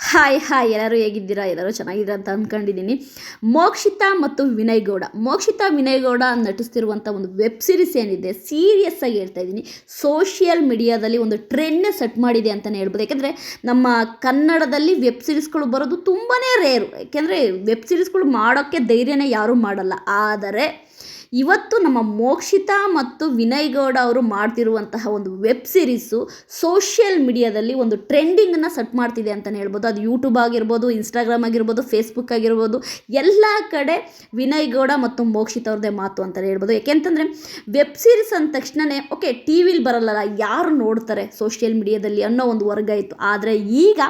Hi hi, ಎಲ್ಲರೂ ಹೇಗಿದ್ದೀರಾ? ಎಲ್ಲರೂ ಚೆನ್ನಾಗಿದ್ದೀರಾ ಅಂತ ಅಂದ್ಕೊಂಡಿದ್ದೀನಿ ಮೋಕ್ಷಿತಾ ಮತ್ತು ವಿನಯ್ ಗೌಡ ಮೋಕ್ಷಿತಾ ವಿನಯ್ ಗೌಡ ನಟಿಸ್ತಿರುವಂಥ ಒಂದು ವೆಬ್ ಸೀರೀಸ್ ಏನಿದೆ ಸೀರಿಯಸ್ ಆಗಿ ಹೇಳ್ತಾ ಇದ್ದೀನಿ. ಸೋಷಿಯಲ್ ಮೀಡಿಯಾದಲ್ಲಿ ಒಂದು ಟ್ರೆಂಡ್ನ ಸೆಟ್ ಮಾಡಿದೆ ಅಂತಲೇ ಹೇಳ್ಬೋದು. ಯಾಕೆಂದರೆ ನಮ್ಮ ಕನ್ನಡದಲ್ಲಿ ವೆಬ್ ಸೀರೀಸ್ಗಳು ಬರೋದು ತುಂಬಾ ರೇರು ಯಾಕೆಂದರೆ ವೆಬ್ ಸೀರೀಸ್ಗಳು ಮಾಡೋಕ್ಕೆ ಧೈರ್ಯನೇ ಯಾರೂ ಮಾಡಲ್ಲ. ಆದರೆ ಇವತ್ತು ನಮ್ಮ ಮೋಕ್ಷಿತಾ ಮತ್ತು ವಿನಯ್ ಗೌಡ ಅವರು ಮಾಡ್ತಿರುವಂತಹ ಒಂದು ವೆಬ್ ಸೀರೀಸು ಸೋಷಿಯಲ್ ಮೀಡಿಯಾದಲ್ಲಿ ಒಂದು ಟ್ರೆಂಡಿಂಗನ್ನು ಸೆಟ್ ಮಾಡ್ತಿದೆ ಅಂತಲೇ ಹೇಳ್ಬೋದು. ಅದು ಯೂಟ್ಯೂಬ್ ಆಗಿರ್ಬೋದು, ಇನ್ಸ್ಟಾಗ್ರಾಮ್ ಆಗಿರ್ಬೋದು, ಫೇಸ್ಬುಕ್ ಆಗಿರ್ಬೋದು, ಎಲ್ಲ ಕಡೆ ವಿನಯ್ ಗೌಡ ಮತ್ತು ಮೋಕ್ಷಿತ ಅವ್ರದ್ದೇ ಮಾತು ಅಂತಲೇ ಹೇಳ್ಬೋದು. ಯಾಕೆಂತಂದರೆ ವೆಬ್ ಸೀರೀಸ್ ಅಂದ ತಕ್ಷಣವೇ ಓಕೆ, ಟಿ ವಿಲಿ ಬರಲ್ಲ ಯಾರು ನೋಡ್ತಾರೆ ಸೋಷಿಯಲ್ ಮೀಡಿಯಾದಲ್ಲಿ ಅನ್ನೋ ಒಂದು ವರ್ಗ ಇತ್ತು. ಆದರೆ ಈಗ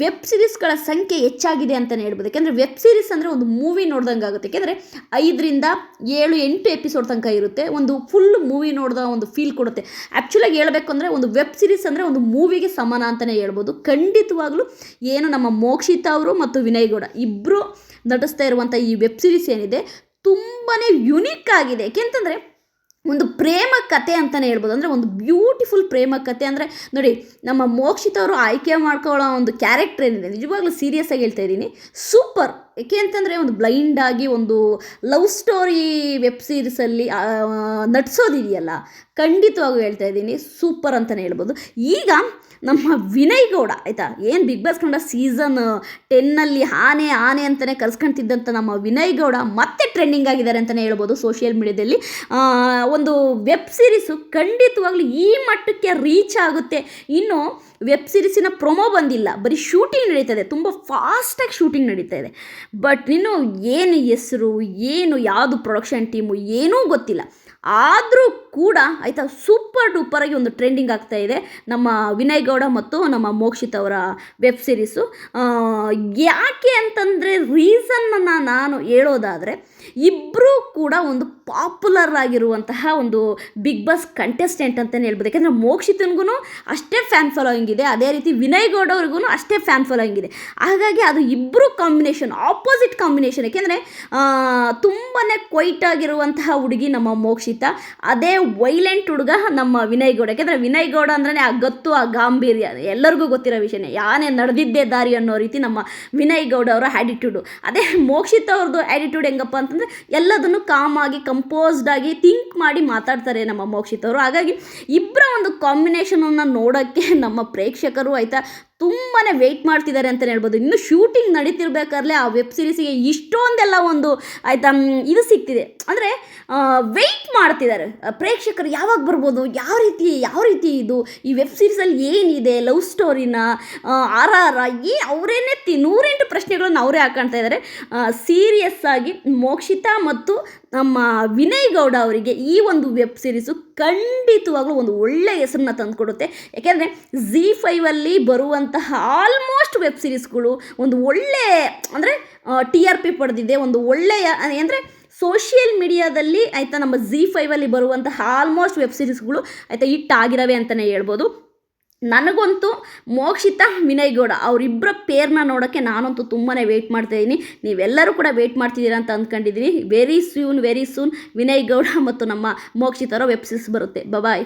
ವೆಬ್ ಸಿರೀಸ್ಗಳ ಸಂಖ್ಯೆ ಹೆಚ್ಚಾಗಿದೆ ಅಂತಲೇ ಹೇಳ್ಬೋದು. ಯಾಕೆಂದರೆ ವೆಬ್ ಸೀರೀಸ್ ಅಂದರೆ ಒಂದು ಮೂವಿ ನೋಡ್ದಂಗೆ ಆಗುತ್ತೆ ಯಾಕೆಂದರೆ ಐದರಿಂದ ಏಳು ಎಂಟು ಎಪಿಸೋಡ್ ತನಕ ಇರುತ್ತೆ. ಒಂದು ಫುಲ್ ಮೂವಿ ನೋಡಿದ ಒಂದು ಫೀಲ್ ಕೊಡುತ್ತೆ. ಆ್ಯಕ್ಚುಲಾಗಿ ಹೇಳಬೇಕು ಅಂದರೆ ಒಂದು ವೆಬ್ ಸೀರೀಸ್ ಅಂದರೆ ಒಂದು ಮೂವಿಗೆ ಸಮಾನ ಅಂತಲೇ ಹೇಳ್ಬೋದು. ಖಂಡಿತವಾಗ್ಲೂ ಏನು ನಮ್ಮ ಮೋಕ್ಷಿತಾ ಅವರು ಮತ್ತು ವಿನಯ್ ಗೌಡ ಇಬ್ಬರು ನಟಿಸ್ತಾ ಇರುವಂಥ ಈ ವೆಬ್ ಸೀರೀಸ್ ಏನಿದೆ ತುಂಬಾ ಯುನೀಕ್ ಆಗಿದೆ. ಯಾಕೆಂತಂದರೆ ಒಂದು ಪ್ರೇಮ ಕತೆ ಅಂತಲೇ ಹೇಳ್ಬೋದು. ಅಂದರೆ ಒಂದು ಬ್ಯೂಟಿಫುಲ್ ಪ್ರೇಮ ಕತೆ. ಅಂದರೆ ನೋಡಿ, ನಮ್ಮ ಮೋಕ್ಷಿತವರು ಆಯ್ಕೆ ಮಾಡ್ಕೊಳ್ಳೋ ಒಂದು ಕ್ಯಾರೆಕ್ಟರ್ ಏನಿದೆ, ನಿಜವಾಗ್ಲೂ ಸೀರಿಯಸ್ ಆಗಿ ಹೇಳ್ತಾ ಇದ್ದೀನಿ. ಸೂಪರ್ ಏಕೆ ಅಂತಂದರೆ ಒಂದು ಬ್ಲೈಂಡ್ ಆಗಿ ಒಂದು ಲವ್ ಸ್ಟೋರಿ ವೆಬ್ ಸೀರೀಸಲ್ಲಿ ನಟಿಸೋದಿದೆಯಲ್ಲ ಖಂಡಿತವಾಗೂ ಹೇಳ್ತಾ ಇದ್ದೀನಿ, ಸೂಪರ್ ಅಂತಲೇ ಹೇಳ್ಬೋದು. ಈಗ ನಮ್ಮ ವಿನಯ್ ಗೌಡ, ಆಯಿತಾ? ಏನು ಬಿಗ್ ಬಾಸ್ ಕಂಡ ಸೀಸನ್ ಟೆನ್ನಲ್ಲಿ ಆನೆ ಆನೆ ಅಂತಲೇ ಕರ್ಸ್ಕೊಂತಿದ್ದಂಥ ನಮ್ಮ ವಿನಯ್ ಗೌಡ ಮತ್ತೆ ಟ್ರೆಂಡಿಂಗ್ ಆಗಿದ್ದಾರೆ ಅಂತಲೇ ಹೇಳ್ಬೋದು ಸೋಷಿಯಲ್ ಮೀಡಿಯಾದಲ್ಲಿ ಒಂದು ವೆಬ್ ಸೀರೀಸು ಖಂಡಿತವಾಗ್ಲೂ ಈ ಮಟ್ಟಕ್ಕೆ ರೀಚ್ ಆಗುತ್ತೆ. ಇನ್ನು ವೆಬ್ ಸೀರೀಸಿನ ಪ್ರೊಮೋ ಬಂದಿಲ್ಲ. ಬರೀ ಶೂಟಿಂಗ್ ನಡೀತಾ ಇದೆ. ತುಂಬ ಫಾಸ್ಟಾಗಿ ಶೂಟಿಂಗ್ ನಡೀತಾ ಇದೆ. ಬಟ್ ನೀನು ಏನು ಹೆಸರು ಏನು ಯಾವುದು ಪ್ರೊಡಕ್ಷನ್ ಟೀಮು ಏನೂ ಗೊತ್ತಿಲ್ಲ. ಆದರೂ ಕೂಡ ಆಯಿತಾ ಸೂಪರ್ ಡೂಪರಾಗಿ ಒಂದು ಟ್ರೆಂಡಿಂಗ್ ಆಗ್ತಾ ಇದೆ. ನಮ್ಮ ವಿನಯ್ ಗೌಡ ಮತ್ತು ನಮ್ಮ ಮೋಕ್ಷಿತ್ ಅವರ ವೆಬ್ ಸೀರೀಸು. ಯಾಕೆ ಅಂತಂದರೆ ರೀಸನ್ನ ನಾನು ಹೇಳೋದಾದರೆ ಇಬ್ಬರೂ ಕೂಡ ಒಂದು ಪಾಪ್ಯುಲರ್ ಆಗಿರುವಂತಹ ಒಂದು ಬಿಗ್ ಬಾಸ್ ಕಂಟೆಸ್ಟೆಂಟ್ ಅಂತಲೇ ಹೇಳ್ಬೋದು. ಯಾಕೆಂದರೆ ಮೋಕ್ಷಿತನಿಗೂ ಅಷ್ಟೇ ಫ್ಯಾನ್ ಫಾಲೋಯಿಂಗ್ ಇದೆ. ಅದೇ ರೀತಿ ವಿನಯ್ ಗೌಡ ಅವ್ರಿಗೂ ಅಷ್ಟೇ ಫ್ಯಾನ್ ಫಾಲೋಯಿಂಗ್ ಇದೆ. ಹಾಗಾಗಿ ಅದು ಇಬ್ಬರು ಕಾಂಬಿನೇಷನ್, ಆಪೋಸಿಟ್ ಕಾಂಬಿನೇಷನ್. ಯಾಕೆಂದರೆ ತುಂಬಾ ಕ್ವೈಟ್ ಆಗಿರುವಂತಹ ಹುಡುಗಿ ನಮ್ಮ ಮೋಕ್ಷಿತ. ಅದೇ ವೈಲೆಂಟ್ ಹುಡುಗ ನಮ್ಮ ವಿನಯ್ ಗೌಡ. ಯಾಕೆಂದರೆ ವಿನಯ್ ಗೌಡ ಅಂದ್ರೆ ಆ ಗತ್ತು, ಆ ಗಾಂಭೀರ್ಯ. ಎಲ್ಲರಿಗೂ ಗೊತ್ತಿರೋ ವಿಷಯನೇ. ಯಾನೇ ನಡೆದಿದ್ದೇ ದಾರಿ ಅನ್ನೋ ರೀತಿ ನಮ್ಮ ವಿನಯ್ ಗೌಡ ಅವರ ಆ್ಯಟಿಟ್ಯೂಡು ಅದೇ ಮೋಕ್ಷಿತ್ ಅವ್ರದ್ದು ಆ್ಯಟಿಟ್ಯೂಡ್ ಹೆಂಗಪ್ಪ ಅಂತಂದರೆ ಎಲ್ಲದನ್ನು ಕಾಮಾಗಿ ಕಂಪೋಸ್ಡ್ ಆಗಿ ಥಿಂಕ್ ಮಾಡಿ ಮಾತಾಡ್ತಾರೆ ನಮ್ಮ ಮೋಕ್ಷಿತ್ ಅವರು. ಹಾಗಾಗಿ ಇಬ್ಬರ ಒಂದು ಕಾಂಬಿನೇಷನನ್ನು ನೋಡೋಕ್ಕೆ ನಮ್ಮ ಪ್ರೇಕ್ಷಕರು ಆಯಿತಾ ತುಂಬಾ ವೆಯ್ಟ್ ಮಾಡ್ತಿದ್ದಾರೆ ಅಂತಲೇ ಹೇಳ್ಬೋದು. ಇನ್ನು ಶೂಟಿಂಗ್ ನಡೀತಿರ್ಬೇಕಾದ್ರೆ ಆ ವೆಬ್ ಸೀರೀಸಿಗೆ ಇಷ್ಟೊಂದೆಲ್ಲ ಒಂದು ಆಯಿತಾ ಇದು ಸಿಗ್ತಿದೆ. ಅಂದರೆ ವೆಯ್ಟ್ ಮಾಡ್ತಿದ್ದಾರೆ. ಪ್ರೇಕ್ಷಕರು ಯಾವಾಗ ಬರ್ಬೋದು? ಯಾವ ರೀತಿ ಯಾವ ರೀತಿ ಇದು? ಈ ವೆಬ್ ಸೀರೀಸಲ್ಲಿ ಏನಿದೆ? ಲವ್ ಸ್ಟೋರಿನ ಆರ್ ಆರ್ ಈ ಅವರೇನೆ ತಿ, ನೂರೆಂಟು ಪ್ರಶ್ನೆಗಳನ್ನು ಅವರೇ ಹಾಕೊಳ್ತಾ ಇದ್ದಾರೆ. ಸೀರಿಯಸ್ ಆಗಿ ಮೋಕ್ಷಿತಾ ಮತ್ತು ನಮ್ಮ ವಿನಯ್ ಗೌಡ ಅವರಿಗೆ ಈ ಒಂದು ವೆಬ್ ಸೀರೀಸು ಖಂಡಿತವಾಗ್ಲೂ ಒಂದು ಒಳ್ಳೆಯ ಹೆಸರನ್ನ ತಂದುಕೊಡುತ್ತೆ. ಯಾಕೆಂದರೆ ಝೀ ಫೈವಲ್ಲಿ ಬರುವಂತಹ ಆಲ್ಮೋಸ್ಟ್ ವೆಬ್ ಸೀರೀಸ್ಗಳು ಒಂದು ಒಳ್ಳೆ, ಅಂದರೆ ಟಿ ಆರ್ ಪಿ ಪಡೆದಿದೆ. ಒಂದು ಒಳ್ಳೆಯ, ಅಂದರೆ ಸೋಷಿಯಲ್ ಮೀಡಿಯಾದಲ್ಲಿ ಆಯಿತಾ ನಮ್ಮ ಝೀ ಫೈವಲ್ಲಿ ಬರುವಂತಹ ಆಲ್ಮೋಸ್ಟ್ ವೆಬ್ ಸೀರೀಸ್ಗಳು ಆಯಿತಾ ಹಿಟ್ ಆಗಿರವೆ ಅಂತಲೇ ಹೇಳ್ಬೋದು. ನನಗಂತೂ ಮೋಕ್ಷಿತ ವಿನಯ್ ಗೌಡ ಅವರಿಬ್ಬರ ಪೇರ್ನ ನೋಡೋಕ್ಕೆ ನಾನಂತೂ ತುಂಬಾ ವೆಯ್ಟ್ ಮಾಡ್ತಾಯಿದ್ದೀನಿ ನೀವೆಲ್ಲರೂ ಕೂಡ ವೆಯ್ಟ್ ಮಾಡ್ತಿದ್ದೀರಾ ಅಂತ ಅಂದ್ಕೊಂಡಿದ್ದೀನಿ very soon very soon Vinay Gowda ಮತ್ತು ನಮ್ಮ ಮೋಕ್ಷಿತರ ವೆಬ್ ಸೀರೀಸ್ ಬರುತ್ತೆ. ಬಾಯ್